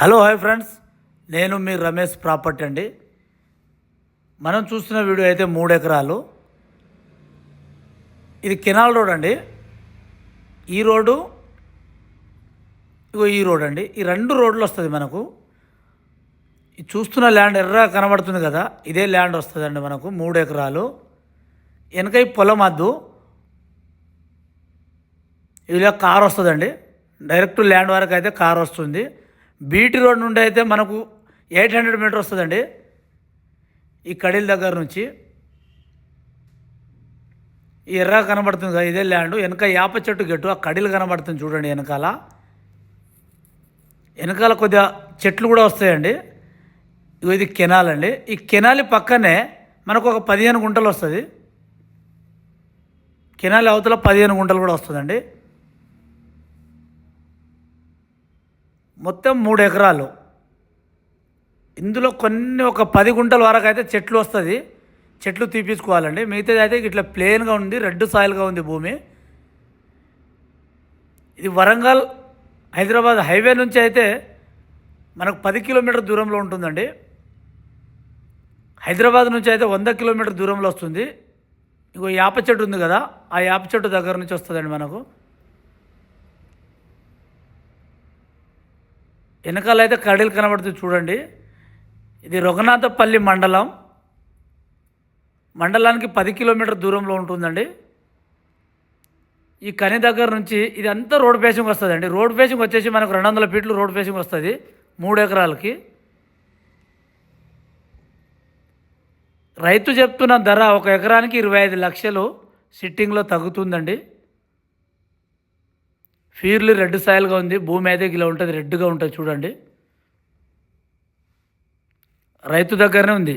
Hello hi friends. నేను మీ Ramesh property అండి. మనం చూస్తున్న వీడియో అయితే మూడు ఎకరాలు. ఇది కెనాల్ రోడ్ అండి. ఈ రోడ్డు ఇగో ఈ రోడ్ అండి. ఈ రెండు రోడ్లు వస్తుంది మనకు. ఈ చూస్తున్న ల్యాండ్ ఎర్ర కనబడుతుంది కదా ఇదే ల్యాండ్ వస్తుందండి మనకు మూడు ఎకరాలు. వెనక ఈ పొలం అద్దు. ఇలా కార్ వస్తుందండి. డైరెక్ట్ ల్యాండ్ వరకు అయితే కార్ వస్తుంది. బీటీ రోడ్ నుండి అయితే మనకు ఎయిట్ హండ్రెడ్ మీటర్ వస్తుందండి. ఈ కడీల దగ్గర నుంచి. ఈ ఎర్ర కనబడుతుంది కదా ఇదే ల్యాండ్. వెనక యాప చెట్టు గట్టు ఆ కడీలు కనబడుతుంది చూడండి వెనకాల. వెనకాల కొద్దిగా చెట్లు కూడా వస్తాయండి. ఇది కెనాల్ అండి. ఈ కెనాలి పక్కనే మనకు ఒక పదిహేను గుంటలు వస్తుంది. కెనాలి అవతల పదిహేను గుంటలు కూడా వస్తుందండి. మొత్తం మూడు ఎకరాలు. ఇందులో కొన్ని ఒక పది గుంటల వరకు అయితే చెట్లు వస్తుంది. చెట్లు తీపించుకోవాలండి మిగతాది అయితే ఇట్లా ప్లెయిన్గా ఉంది రెడ్ సాయిల్గా ఉంది భూమి. ఇది వరంగల్ హైదరాబాద్ హైవే నుంచి అయితే మనకు పది కిలోమీటర్ దూరంలో ఉంటుందండి. హైదరాబాద్ నుంచి అయితే వంద కిలోమీటర్ దూరంలో వస్తుంది. ఇంకో యాప చెట్టు ఉంది కదా ఆ యాప చెట్టు దగ్గర నుంచి వస్తుందండి మనకు. వెనకాల అయితే కడీలు కనబడుతుంది చూడండి. ఇది రఘునాథపల్లి మండలం. మండలానికి పది కిలోమీటర్ దూరంలో ఉంటుందండి. ఈ కని దగ్గర నుంచి ఇది అంతా రోడ్ ఫేసింగ్ వస్తుందండి. రోడ్ ఫేసింగ్ వచ్చేసి మనకు రెండు వందల ఫీట్లు రోడ్ ఫేసింగ్ వస్తుంది మూడు ఎకరాలకి. రైతు చెప్తున్న ధర ఒక ఎకరానికి ఇరవై ఐదు లక్షలు సిట్టింగ్లో తగ్గుతుందండి. ఫీర్లు రెడ్ సాయిల్గా ఉంది భూమి అయితే ఇలా ఉంటుంది రెడ్గా ఉంటుంది చూడండి. రైతు దగ్గరనే ఉంది.